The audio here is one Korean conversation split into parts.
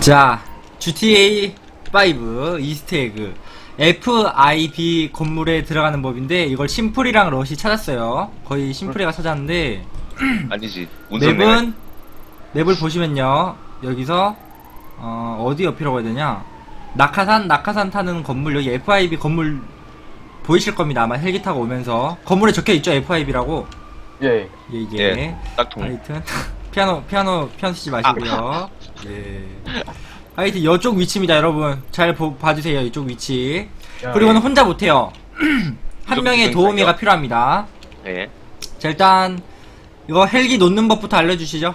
자, GTA 5 이스트에그 FIB 건물에 들어가는 법인데 이걸 심플이랑 러시 찾았어요. 거의 심플이가 찾았는데 아니지. 내가 맵은 맵을 보시면요. 여기서 어, 어디 옆이라고 해야 되냐? 낙하산 낙하산 타는 건물 여기 FIB 건물 보이실 겁니다. 아마 헬기 타고 오면서 건물에 적혀 있죠 FIB라고. 예. 예, 이게 예, 딱통. 하여튼 피아노 피아노 피아노 치지 마시고요. 예. 하여튼 이쪽 위치입니다, 여러분. 잘 보, 봐주세요, 이쪽 위치. 야, 그리고는 혼자 못해요. 한 이쪽 명의 도우미가? 필요합니다. 예. 자, 일단 이거 헬기 놓는 법부터 알려주시죠.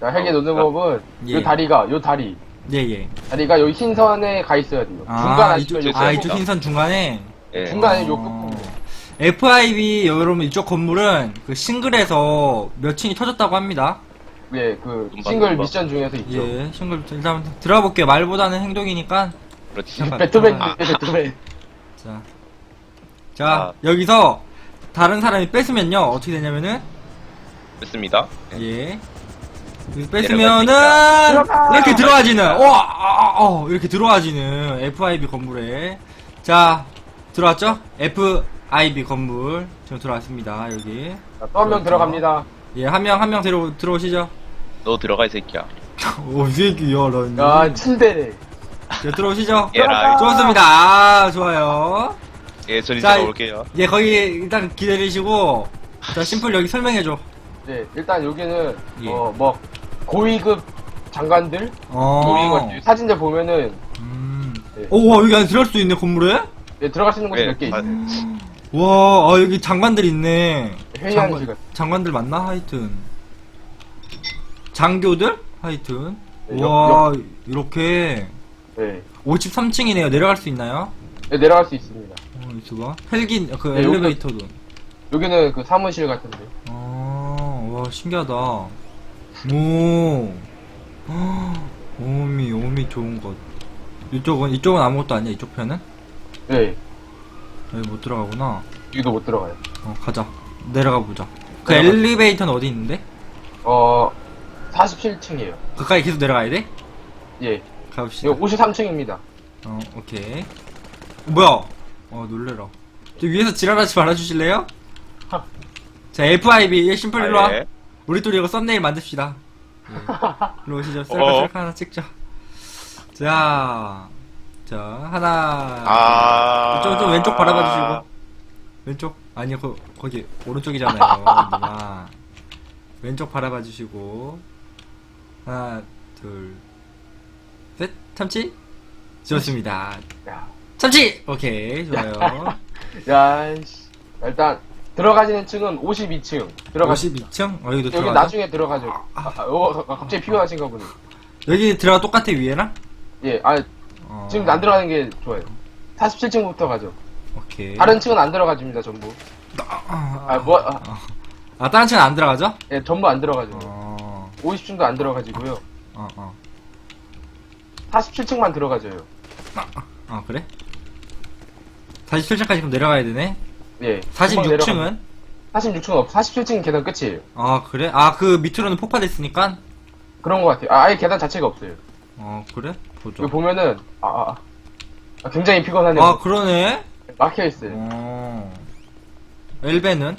자, 헬기 놓는 어, 법은 예. 요 다리가 요 다리. 예, 예. 다리가 여기 흰선에 가 있어야 돼요. 중간 아, 아시죠? 이쪽, 요 아, 끝부분. 이쪽 흰선 중간에. 예. 중간에 요 어, 끝부분. FIB 여러분 이쪽 건물은 그 싱글에서 몇 층이 터졌다고 합니다. 예, 그 싱글. 미션 중에서 있죠. 예, 싱글 일단 들어가 볼게요. 말보다는 행동이니까. 그렇지. 잠깐. 배트맨, 아. 배트맨. 자, 자 아. 여기서 다른 사람이 뺏으면요 어떻게 되냐면은 됐습니다. 예. 예 여기서 뺏으면은 들어가! 이렇게 들어와지는 와 아, 아, 어, 이렇게 들어와지는 FIB 건물에 자 들어왔죠? FIB 건물 지금 들어왔습니다 여기 또한명 들어갑니다. 예 한 명 한 명 들어 들어오시죠 너 들어가 이 새끼야. 오 이 새끼야 런 야, 침대네. 자, 들어오시죠 예 라. 좋습니다 아 좋아요 예, 전 이제 자, 올게요. 예 거기 일단 기다리시고 자 심플 여기 설명해줘 네, 일단 여기는 예. 어, 뭐 고위급 장관들 어. 것 사진들 보면은 음. 예. 오, 와, 여기 안에 들어갈 수도 있네, 건물에? 예, 들어갈 수 있는 곳이 예, 몇개 아, 있어요. 와, 아, 여기 장관들 있네. 회의하는 시간. 장관들 맞나? 하여튼. 장교들? 하여튼. 네, 역- 와, 이렇게. 예. 53층이네요. 내려갈 수 있나요? 예, 내려갈 수 있습니다. 어, 있어봐. 헬기, 그 네, 엘리베이터도. 여기는 그 사무실 같은데. 아, 와, 신기하다. 오. 오미, 오미 좋은 것. 이쪽은, 이쪽은 아무것도 아니야, 이쪽 편은? 예. 여기 못 들어가구나. 여기도 못 들어가요. 어, 가자. 내려가 보자. 그 내려가- 엘리베이터는 어디 있는데? 어, 47층이에요. 가까이 계속 내려가야 돼? 예. 가봅시다. 이거 53층입니다. 어, 오케이. 뭐야? 어, 놀래라. 저 위에서 지랄하지 말아주실래요? 자, FIB, 예, 심플 일로 와. 아, 예. 우리 둘이 이거 썸네일 만듭시다. 예. 일로 오시죠. 셀카, 어. 셀카 하나 찍자. 자, 자, 하나. 아. 좀, 좀 왼쪽 바라봐 주시고. 왼쪽? 아니요, 거, 거기, 오른쪽이잖아요. 누나. 왼쪽 바라봐 주시고. 하나, 둘, 셋, 참치? 좋습니다. 야. 참치! 오케이, 좋아요. 야, 씨. 일단, 들어가지는 층은 52층. 들어가 52층? 어, 여기도 여기 들어가. 나중에 들어가죠. 아, 아, 어, 아, 갑자기 피곤하신가 보네. 여기 들어가 똑같아, 위에랑? 예, 아, 어, 지금 안 들어가는 게 좋아요. 47층부터 가죠. 오케이. 다른 층은 안 들어가줍니다, 전부. 아, 아, 뭐, 아, 아, 다른 층은 안 들어가죠? 예, 전부 안 들어가죠. 어, 50층도 안 들어가지고요. 어, 어. 47층만 들어가져요. 아, 그래? 47층까지 그럼 내려가야 되네? 예. 46층은? 46층은 없, 47층 계단 끝이에요. 아, 그래? 아, 그 밑으로는 폭파됐으니까? 그런 것 같아요. 아, 아예 계단 자체가 없어요. 어, 그래? 보자. 여기 보면은, 아, 아, 아. 아, 굉장히 피곤하네요. 아, 그러네? 막혀있어요. 어. 엘베는?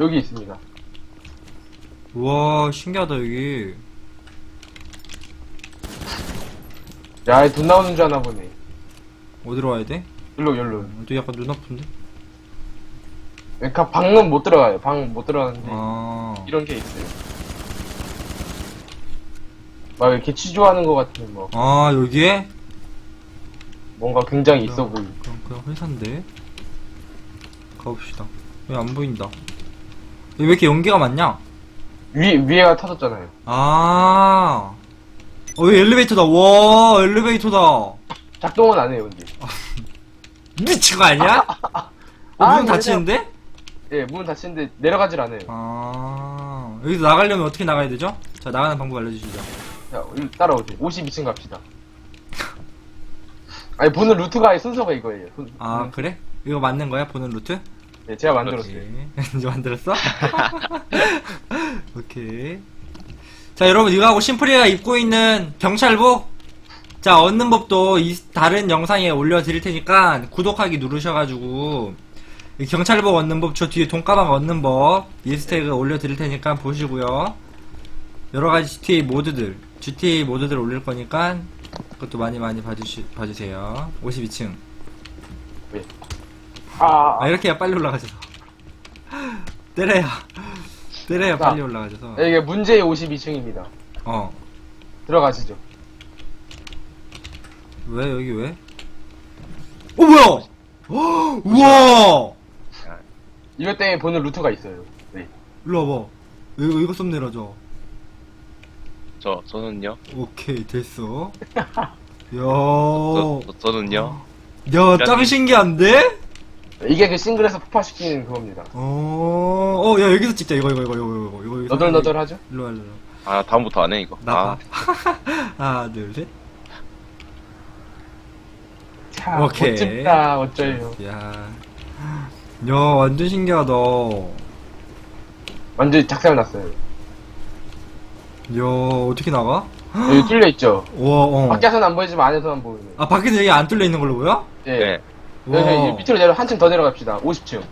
여기 있습니다. 우와, 신기하다, 여기. 야, 돈 나오는 줄 아나 보네. 어디로 와야 돼? 일로, 일로. 어, 저 약간 눈 아픈데? 그러니까 방은 못 들어가요. 방 못 들어가는데. 아. 이런 게 있어요. 막 이렇게 취조하는 것 같은, 뭐, 아, 여기에? 뭔가 굉장히 있어 보이고. 그럼 그냥 회사인데? 가봅시다. 왜 안 보인다? 왜 이렇게 연기가 많냐? 위, 위에가 터졌잖아요. 아. 어, 왜 엘리베이터다. 와, 엘리베이터다. 작동은 안 해요, 근데. 미친 거 아니야? 어, 아, 문 닫히는데? 예, 문은 닫히는데 내려가질 않아요. 아. 여기서 나가려면 어떻게 나가야 되죠? 자, 나가는 방법 알려주시죠. 자, 따라오세요. 52층 갑시다. 아니, 보는 루트가 아예 순서가 이거예요. 순- 아, 그래? 이거 맞는 거야? 보는 루트? 네, 제가 만들었어요. 오케이. 이제 만들었어? 오케이. 자, 여러분, 이거하고 심플이가 입고 있는 경찰복 자, 얻는 법도 이 다른 영상에 올려드릴 테니까 구독하기 누르셔가지고 이 경찰복 얻는 법, 저 뒤에 돈가방 얻는 법 이스택을 올려드릴 테니까 보시고요. 여러가지 GTA 모드들, GTA 모드들 올릴 거니까 그것도 많이 많이 봐주시, 봐주세요. 52층. 아, 아, 이렇게 해야 빨리 올라가죠. 때려야, 때려야 자. 빨리 올라가져서. 네, 이게 문제의 52층입니다. 어. 들어가시죠. 왜 여기 왜? 어 뭐야? 어, 우와! 이것 때문에 보는 루트가 있어요. 네. 일로 와봐. 이거 이거 썸네일하자. 저, 저는요? 오케이 됐어. 야, 저, 저, 저는요? 야, 짱 신기한데? 이게 그 싱글에서 폭파시키는 그겁니다. 어, 어, 야 여기서 찍자. 이거 이거 이거 이거 이거 이거. 이거 너덜너덜하죠? 일로 와 일로 와. 아, 다음부터 안 해, 이거. 나 아, 봐. 하나 둘 셋. 차, 오케이. 멋집다, 어쩌요. 야, 야 완전 신기하다. 완전 작살 났어요. 야 어떻게 나가? 여기 뚫려있죠? 와, 어. 밖에서는 안 보이지만 안에서는 보이네. 아 밖에서 여기 안 뚫려 있는 걸로 보여? 예. 네. 여기 밑으로 내려, 한층 더 내려갑시다. 50층.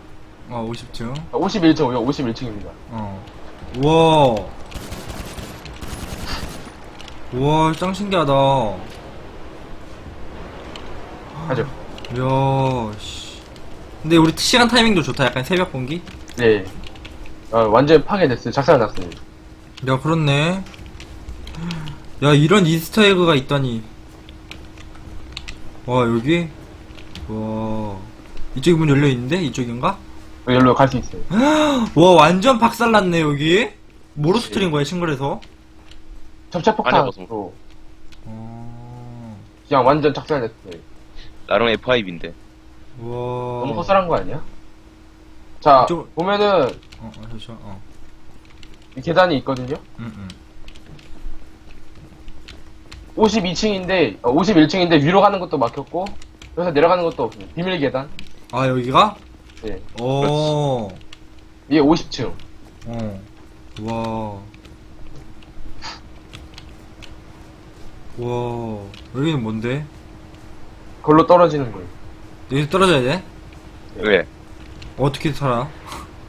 어 50층. 51층, 여기 51층입니다. 어. 우와. 우와, 짱 신기하다. 가죠. 이야, 씨. 근데 우리 시간 타이밍도 좋다. 약간 새벽 공기? 네. 어, 완전 파괴됐어요. 작살났어요. 야, 그렇네. 야, 이런 이스터 에그가 있다니. 와, 여기? 와. 이쪽이 문 열려 있는데? 이쪽인가? 여기 여기로 갈 수 있어요. 와, 완전 박살났네, 여기. 뭐로 스트린 거야, 싱글에서? 접착 안에 벗어. 폭탄으로 어. 그냥 완전 작살냈어요. 나름 F5인데. 와. 너무 허술한 거 아니야? 자, 이쪽- 보면은 어, 어, 잠시만, 어. 이 계단이 있거든요? 응, 응. 52층인데, 51층인데 위로 가는 것도 막혔고, 여기서 내려가는 것도 없어요. 비밀 계단. 아, 여기가? 네. 오. 이게 50층. 어. 와. 와. 여기는 뭔데? 걸로 떨어지는 거예요. 여기서 떨어져야 돼? 왜? 어떻게 살아?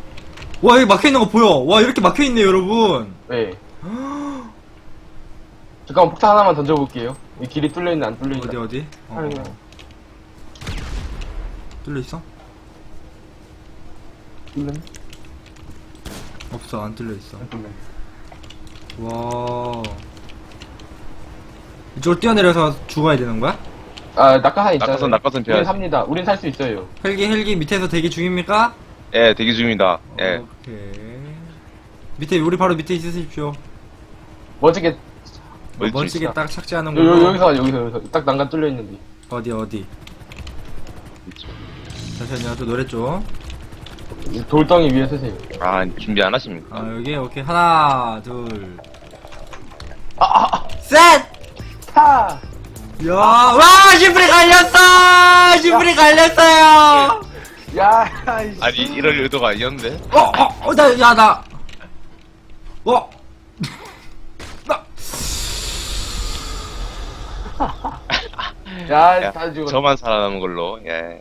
와, 여기 막혀 있는 거 보여! 와, 이렇게 막혀 있네, 여러분! 네. 잠깐만 폭탄 하나만 던져볼게요. 이 길이 뚫려있나 안 뚫려있나. 어디, 어디? 어. 어. 뚫려 있어? 뚫렸네? 없어, 안 뚫려 있어. 안 뚫렸네. 와. 이쪽으로 뛰어내려서 죽어야 되는 거야? 아, 낙하산 있잖아요. 낙하산, 낙하산 우린. 삽니다. 우린 살 수 있어요. 헬기, 헬기 밑에서 대기 중입니까? 예, 대기 중입니다. 예. 오케이. 밑에, 우리 바로 밑에 있으십시오. 멋지게, 좀 멋지게 있어? 딱 착지하는 요, 요, 걸로. 여기서, 여기서, 여기서. 딱 난간 뚫려 있는데. 어디, 어디? 잠시만요, 또 노래 좀. 이 돌덩이 위에 서세요. 아, 준비 안 하십니까? 아, 여기, 오케이. 하나, 둘. 아, 아, 아! 셋! 타! 야, 와, 시프리 갈렸어! 시프리 갈렸어요! 야, 이씨. 아니, 이럴 의도가 아니었는데? 어, 어, 어, 나, 야, 나. 어? 나. 야, 야, 다 죽었어. 저만 살아남은 걸로, 예.